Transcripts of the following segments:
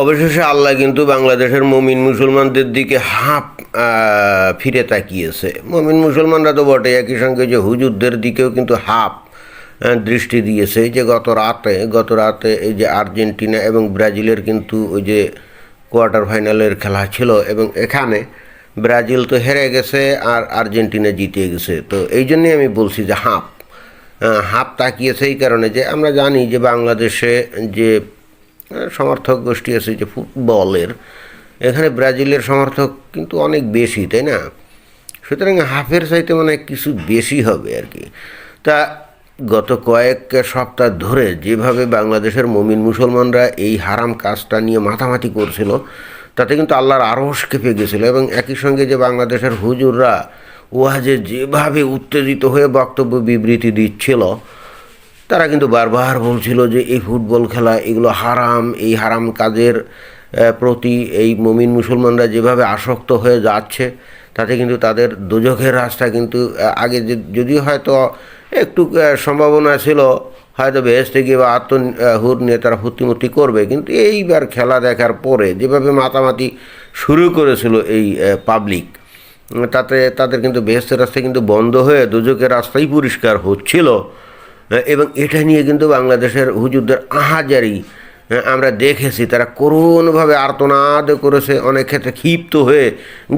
অবশেষে আল্লাহ কিন্তু বাংলাদেশের মমিন মুসলমানদের দিকে হাঁপ ফিরে তাকিয়েছে। মমিন মুসলমানরা তো বটে, একই সঙ্গে যে হুজুরদের দিকেও কিন্তু হাফ দৃষ্টি দিয়েছে। যে গত রাতে গত রাতে এই যে আর্জেন্টিনা এবং ব্রাজিলের কিন্তু ওই যে কোয়ার্টার ফাইনালের খেলা ছিল এবং এখানে ব্রাজিল তো হেরে গেছে আর আর্জেন্টিনা জিতে গেছে। তো এই জন্যই আমি বলছি যে হাঁপ হাফ তাকিয়েছে এই কারণে যে আমরা জানি যে বাংলাদেশে যে সমর্থক গোষ্ঠী আছে যে ফুটবলের। এখানে ব্রাজিলের সমর্থক কিন্তু অনেক বেশি, তাই না? সুতরাং হাফের চাইতে মানে কিছু বেশি হবে আর কি। তা গত কয়েক সপ্তাহ ধরে যেভাবে বাংলাদেশের মমিন মুসলমানরা এই হারাম কাজটা নিয়ে মাথামাতি করছিল, তাতে কিন্তু আল্লাহর আরস কেঁপে গেছিল এবং একই সঙ্গে যে বাংলাদেশের হুজুররা ওয়াজে যেভাবে উত্তেজিত হয়ে বক্তব্য বিবৃতি দিচ্ছিল তারা কিন্তু বারবার বলছিল যে এই ফুটবল খেলা, এগুলো হারাম, এই হারাম কাজের প্রতি এই মমিন মুসলমানরা যেভাবে আসক্ত হয়ে যাচ্ছে, তাতে কিন্তু তাদের দুজখের রাস্তা কিন্তু আগে যদিও হয়তো একটু সম্ভাবনা ছিল, হয়তো বেহেস্তে গিয়ে বা আত্ম হুর নিয়ে তারা ফুর্তিমূর্তি করবে, কিন্তু এইবার খেলা দেখার পরে যেভাবে মাতামাতি শুরু করেছিল এই পাবলিক তাতে তাদের কিন্তু বেহেস্তের রাস্তা কিন্তু বন্ধ হয়ে দুজকের রাস্তাই পরিষ্কার হচ্ছিল। এবং এটা নিয়ে কিন্তু বাংলাদেশের হুজুরদের আহাজারি হ্যাঁ, আমরা দেখেছি। তারা করুণভাবে আর্তনাদ করেছে অনেক ক্ষেত্রে ক্ষিপ্ত হয়ে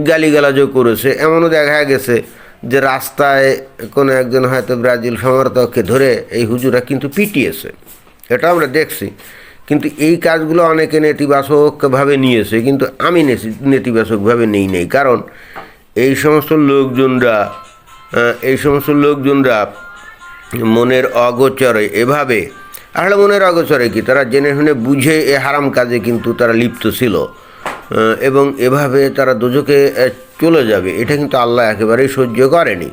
গালিগালাজও করেছে। এমনও দেখা গেছে যে রাস্তায় কোনো একজন হয়তো ব্রাজিল সমর্থককে ধরে এই হুজুরা কিন্তু পিটিয়েছে। এটা আমরা দেখছি। কিন্তু এই কাজগুলো অনেকে নেতিবাচকভাবে নিয়েছে কিন্তু আমি নেতি- নেতিবাচকভাবে নেই নেই। কারণ এই সমস্ত লোকজনরা এই সমস্ত লোকজনরা মনের অগোচরে এভাবে। আসলে মনের অগোচরে কি? তারা জেনে শুনে বুঝে এ হারাম কাজে কিন্তু তারা লিপ্ত ছিল। এবং এভাবে তারা দুজকে চলে যাবে। এটা কিন্তু আল্লাহ একেবারেই সহ্য করেনি।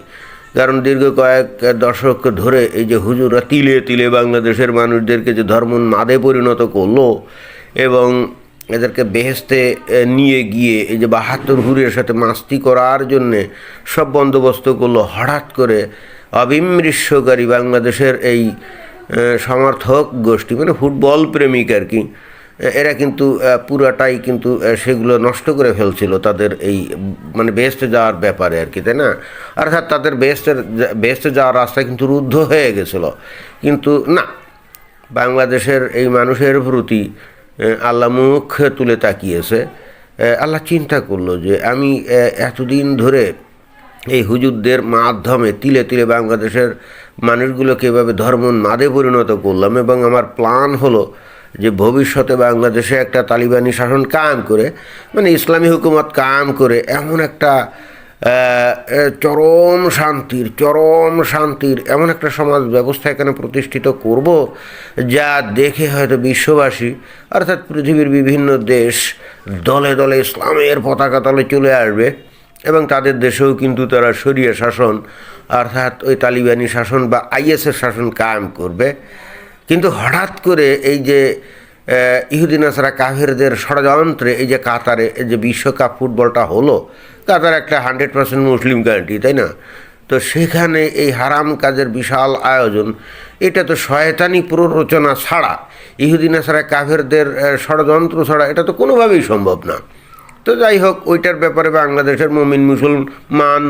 কারণ দীর্ঘ কয়েক দশক ধরে এই যে হুজুরা তিলে তিলে বাংলাদেশের মানুষদেরকে যে ধর্ম মাদে পরিণত করল এবং এদেরকে বেহেস্তে নিয়ে গিয়ে এই যে বাহাত্তর হুরের সাথে মাস্তি করার জন্যে সব বন্দোবস্ত করল, হঠাৎ করে অবিমৃষ্যকারী বাংলাদেশের এই সমর্থক গোষ্ঠী মানে ফুটবল প্রেমিক আর কি। এরা কিন্তু পুরাটাই কিন্তু সেগুলো নষ্ট করে ফেলছিল তাদের এই মানে বেহেস্টে যাওয়ার ব্যাপারে আর কি, তাই না? অর্থাৎ তাদের বেহেস্টের বেহেস্টে যাওয়ার রাস্তা কিন্তু রুদ্ধ হয়ে গেছিল। কিন্তু না, বাংলাদেশের এই মানুষের প্রতি আল্লাহ মুখ তুলে তাকিয়েছে। আল্লাহ চিন্তা করল যে আমি এতদিন ধরে এই হুজুরদের মাধ্যমে তিলে তিলে বাংলাদেশের মানুষগুলোকে এভাবে ধর্ম মাদে পরিণত করলাম এবং আমার প্ল্যান হলো যে ভবিষ্যতে বাংলাদেশে একটা তালিবানি শাসন কায়েম করে মানে ইসলামী হুকুমত কায়েম করে এমন একটা চরম শান্তির চরম শান্তির এমন একটা সমাজ ব্যবস্থা এখানে প্রতিষ্ঠিত করব যা দেখে হয়তো বিশ্ববাসী, অর্থাৎ পৃথিবীর বিভিন্ন দেশ দলে দলে ইসলামের পতাকা তলে চলে আসবে। এবং তাদের দেশেও কিন্তু তারা সরিয়ে শাসন অর্থাৎ ওই তালিবানি শাসন বা আইএসের শাসন কায়েম করবে। কিন্তু হঠাৎ করে এই যে আহ, ইহুদিন আসারা কাফেরদের ষড়যন্ত্রে এই যে কাতারে এই যে বিশ্বকাপ ফুটবলটা হলো কাতার একটা হান্ড্রেড পার্সেন্ট মুসলিম কান্ট্রি তাই না? তো সেখানে এই হারাম কাজের বিশাল আয়োজন এটা তো শয়তানি প্ররোচনা ছাড়া ইহুদিন আসারা কাফেরদের ষড়যন্ত্র ছাড়া এটা তো কোনোভাবেই সম্ভব না। তো যাই হোক, ওইটার ব্যাপারে বাংলাদেশের মমিন মুসলমান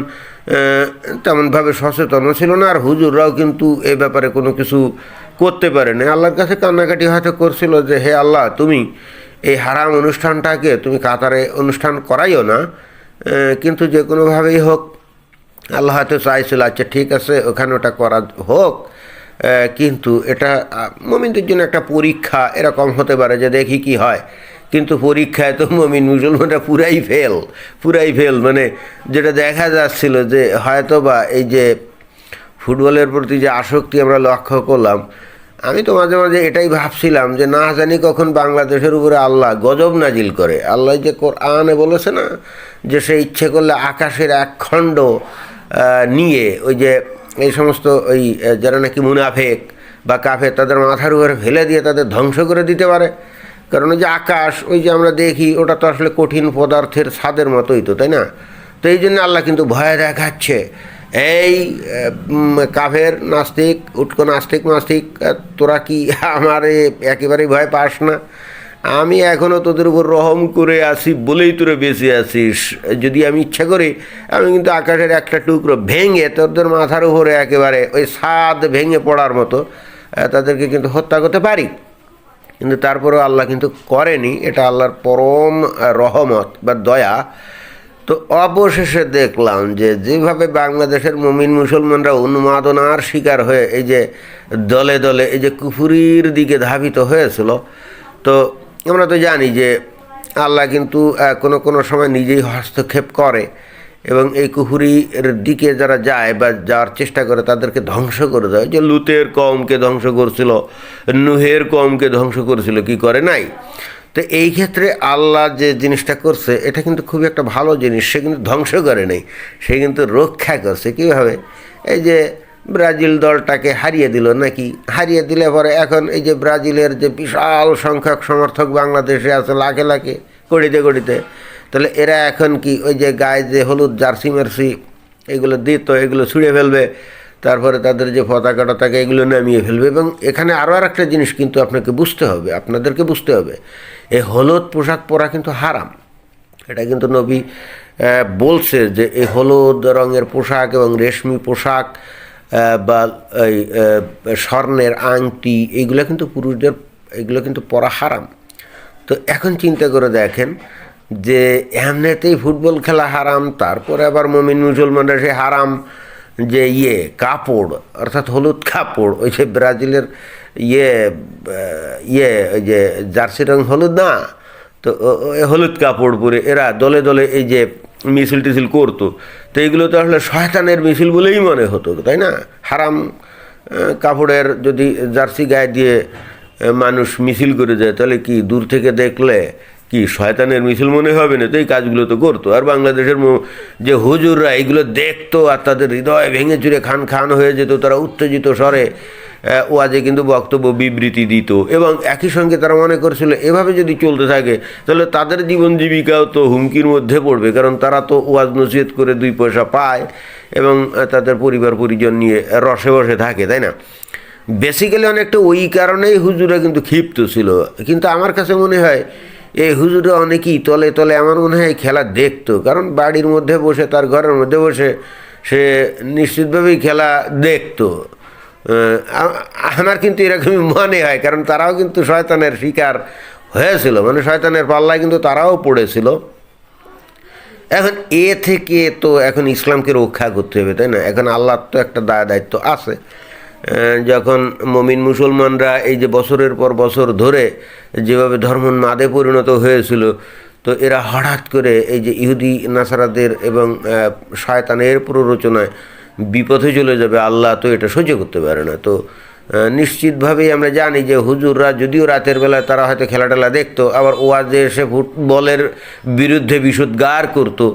তেমনভাবে সচেতনও ছিল না, আর হুজুররাও কিন্তু এ ব্যাপারে কোনো কিছু করতে পারেনি। আল্লাহর কাছে কান্নাকাটি হয়তো করছিল যে, হে আল্লাহ, তুমি এই হারাম অনুষ্ঠানটাকে তুমি কাতারে অনুষ্ঠান করাইও না কিন্তু যে কোনোভাবেই হোক, আল্লাহ হয়তো চাইছিল আচ্ছা ঠিক আছে, ওখানে ওটা করা হোক কিন্তু এটা মমিনদের জন্য একটা পরীক্ষা এরকম হতে পারে যে দেখি কি হয়। কিন্তু পরীক্ষায় তো মমিন মুসলমানরা পুরাই ফেল পুরাই ফেল মানে যেটা দেখা যাচ্ছিল যে হয়তো বা এই যে ফুটবলের প্রতি যে আসক্তি আমরা লক্ষ্য করলাম, আমি তো মাঝে মাঝে এটাই ভাবছিলাম যে না জানি কখন বাংলাদেশের উপরে আল্লাহ গজব নাজিল করে। আল্লাহ যে কোরআনে বলেছে না, যে সে ইচ্ছে করলে আকাশের এক খণ্ড নিয়ে ওই যে এই সমস্ত ওই যারা নাকি মুনাফেক বা কাফে তাদের মাথার উপরে ফেলে দিয়ে তাদের ধ্বংস করে দিতে পারে। কারণ ওই যে আকাশ ওই যে আমরা দেখি ওটা তো আসলে কঠিন পদার্থের স্বাদের মতোই তো তাই না? তো এই জন্য আল্লাহ কিন্তু ভয় দেখাচ্ছে। এই কাফের নাস্তিক উটকো নাস্তিক আহ, তোরা কি আমার একেবারেই ভয় পাস না? আমি এখনও তোদের উপর রহম করে আসি বলেই তোরা বেঁচে আছিস। যদি আমি ইচ্ছা করি আমি কিন্তু আকাশের একটা টুকরো ভেঙে তোদের মাথার উপরে একেবারে ওই সাদ ভেঙে পড়ার মতো তাদেরকে কিন্তু হত্যা করতে পারি। কিন্তু তারপরেও আল্লাহ কিন্তু করেনি, এটা আল্লাহর পরম রহমত বা দয়া। তো অবশেষে দেখলাম যে যেভাবে বাংলাদেশের মুমিন মুসলমানরা উন্মাদনার শিকার হয়ে এই যে দলে দলে এই যে কুফুরির দিকে ধাবিত হয়েছিল, তো আমরা তো জানি যে আল্লাহ কিন্তু কোনো কোনো সময় নিজেই হস্তক্ষেপ করে। এবং এই কুহুরির দিকে যারা যায় বা যাওয়ার চেষ্টা করে, তাদেরকে ধ্বংস করে দেয়। যে লুতের কমকে ধ্বংস করছিল, নুহের কমকে ধ্বংস করেছিল, কি করে? নাই। তো এই ক্ষেত্রে আল্লাহ যে জিনিসটা করছে, এটা কিন্তু খুবই একটা ভালো জিনিস। সে কিন্তু ধ্বংস করে নেই। সে কিন্তু রক্ষা করছে। কীভাবে? এই যে ব্রাজিল দলটাকে হারিয়ে দিল নাকি? হারিয়ে দিলে পরে এখন এই যে ব্রাজিলের যে বিশাল সংখ্যক সমর্থক বাংলাদেশে আছে, লাখে লাখে কড়িতে কড়িতে তাহলে এরা এখন কি ওই যে গায়ে যে হলুদ, জার্সি, মার্সি এগুলো দিত এগুলো ছুঁড়ে ফেলবে, তারপরে তাদের যে পতাকা টতাকা এগুলো নামিয়ে ফেলবে এবং এখানে আরও আর একটা জিনিস কিন্তু আপনাকে বুঝতে হবে, আপনাদেরকে বুঝতে হবে, এই হলুদ পোশাক পরা কিন্তু হারাম। এটা কিন্তু নবী বলছে যে এই হলুদ রঙের পোশাক এবং রেশমি পোশাক বা এই স্বর্ণের আংটি এইগুলো কিন্তু পুরুষদের, এগুলো কিন্তু পরা হারাম। তো এখন চিন্তা করে দেখেন যে এমনিতেই ফুটবল খেলা হারাম, তারপরে আবার মমিন মুসলমানরা সে হারাম, যে ইয়ে কাপড়, অর্থাৎ হলুদ কাপড়, ওই যে ব্রাজিলের ইয়ে ইয়ে ওই যে জার্সি রং হলুদ না? তো হলুদ কাপড় পরে এরা দলে দলে এই যে মিছিল টিছিল করতো। তো এগুলো তো আসলে শয়তানের মিছিল বলেই মনে হতো, তাই না? হারাম কাপড়ের যদি জার্সি গায়ে দিয়ে মানুষ মিছিল করে যায়, তাহলে কি দূর থেকে দেখলে কি শয়তানের মিছিল মনে হবে না তো এই কাজগুলো তো করতো? আর বাংলাদেশের যে হুজুররা এগুলো দেখতো আর তাদের হৃদয় ভেঙে চুরে খান খান হয়ে যেত, তারা উত্তেজিত স্বরে ওয়াজে কিন্তু বক্তব্য বিবৃতি দিত। এবং একই সঙ্গে তারা মনে করছিল, এভাবে যদি চলতে থাকে, তাহলে তাদের জীবন জীবিকাও তো হুমকির মধ্যে পড়বে, কারণ তারা তো ওয়াজ নসিহত করে দুই পয়সা পায় এবং তাদের পরিবার পরিজন নিয়ে রসে বসে থাকে, তাই না? বেসিক্যালি অনেকটা ওই কারণেই হুজুরা কিন্তু ক্ষিপ্ত ছিল। কিন্তু আমার কাছে মনে হয় এই হুজুরা অনেকেই তলে তলে আমার মনে হয় খেলা দেখতো। কারণ বাড়ির মধ্যে বসে, তার ঘরের মধ্যে বসে সে নিশ্চিতভাবেই খেলা দেখতো। আমার কিন্তু এরকমই মনে হয়, কারণ তারাও কিন্তু শয়তানের শিকার হয়েছিল। মানে শয়তানের পাল্লায় কিন্তু তারাও পড়েছিল। এখন এ থেকে তো এখন ইসলামকে রক্ষা করতে হবে, তাই না? এখন আল্লাহর তো একটা দায় দায়িত্ব আছে। যখন মমিন মুসলমানরা এই যে বছরের পর বছর ধরে যেভাবে ধর্মোন্মাদে পরিণত হয়েছিল, তো এরা হঠাৎ করে এই যে ইহুদি, নাসারাদের এবং শয়তানের প্ররোচনায় বিপথে চলে যাবে, আল্লাহ তো এটা সহ্য করতে পারে না। তো নিশ্চিতভাবেই আমরা জানি যে হুজুররা যদিও রাতের বেলায় তারা হয়তো খেলা টেলা দেখতো, আবার ওয়াজে এসে ফুটবলের বিরুদ্ধে বিশুদ্গার করতো।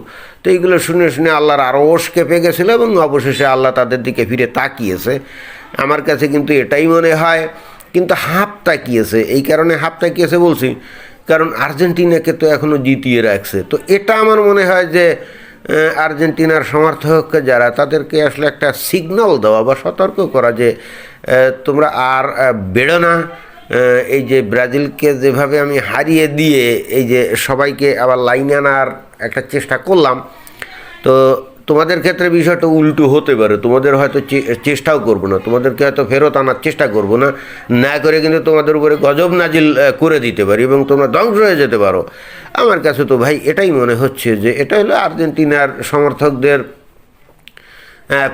তো এইগুলো শুনে শুনে আল্লাহর আরস কেঁপে গেছিল এবং অবশেষে আল্লাহ তাদের দিকে ফিরে তাকিয়েছে। আমার কাছে কিন্তু এটাই মনে হয়। কিন্তু হাফ তাকিয়েছে। এই কারণে হাফ তাকিয়েছে বলছি। কারণ আর্জেন্টিনাকে তো এখনও জিতিয়ে রাখছে। তো এটা আমার মনে হয় যে আর্জেন্টিনার সমর্থককে যারা, তাদেরকে আসলে একটা সিগন্যাল দেওয়া বা সতর্ক করা যে তোমরা আর বেড়ো না। এই যে ব্রাজিলকে যেভাবে আমি হারিয়ে দিয়ে এই যে সবাইকে আবার লাইনে আনার একটা চেষ্টা করলাম। তো তোমাদের ক্ষেত্রে বিষয়টা উল্টো হতে পারে। তোমাদের হয়তো চেষ্টাও করব না। তোমাদেরকে হয়তো ফেরত আনার চেষ্টা করব না। না করে কিন্তু তোমাদের উপরে গজব নাজিল করে দিতে পারি এবং তোমরা ধ্বংস হয়ে যেতে পারো। আমার কাছে তো ভাই এটাই মনে হচ্ছে যে এটা হলো আর্জেন্টিনার সমর্থকদের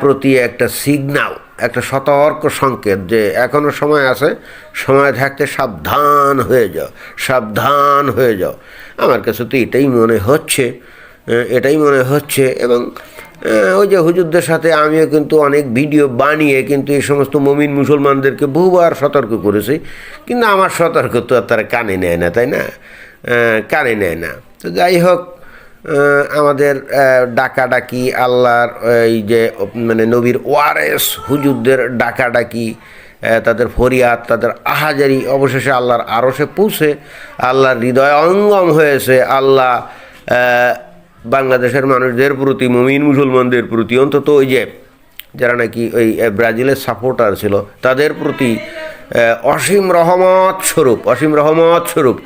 প্রতি একটা সিগনাল একটা সতর্ক সংকেত যে এখনও সময় আছে, সময় থাকতে সাবধান হয়ে যাও, সাবধান হয়ে যাও। আমার কাছে তো এটাই মনে হচ্ছে এটাই মনে হচ্ছে এবং ওই যে হুজুরদের সাথে আমিও কিন্তু অনেক ভিডিও বানিয়ে কিন্তু এই সমস্ত মমিন মুসলমানদেরকে বহুবার সতর্ক করেছি। কিন্তু আমার সতর্ক তো আর তারা কানে নেয় না, তাই না? কানে নেয় না। তো যাই হোক আমাদের ডাকাডাকি, আল্লাহর এই যে মানে নবীর ওয়ারেস হুজুরদের ডাকাডাকি তাদের ফরিয়াদ, তাদের আহাজারি, অবশেষে আল্লাহর আরও সে পৌঁছে, আল্লাহর হৃদয় অঙ্গম হয়েছে, আল্লাহ বাংলাদেশের মানুষদের প্রতি, মুমিন মুসলমানদের প্রতি, অন্তত ওই যে যারা নাকি ওই ব্রাজিলের সাপোর্টার ছিল, তাদের প্রতি অসীম রহমত স্বরূপ, অসীম রহমত স্বরূপ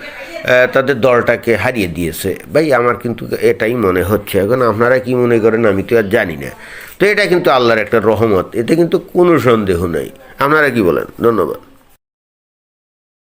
তাদের দলটাকে হারিয়ে দিয়েছে। ভাই, আমার কিন্তু এটাই মনে হচ্ছে। এখন আপনারা কি মনে করেন আমি তো আর জানি না। তো এটা কিন্তু আল্লাহর একটা রহমত, এতে কিন্তু কোনো সন্দেহ নেই। আপনারা কি বলেন? ধন্যবাদ।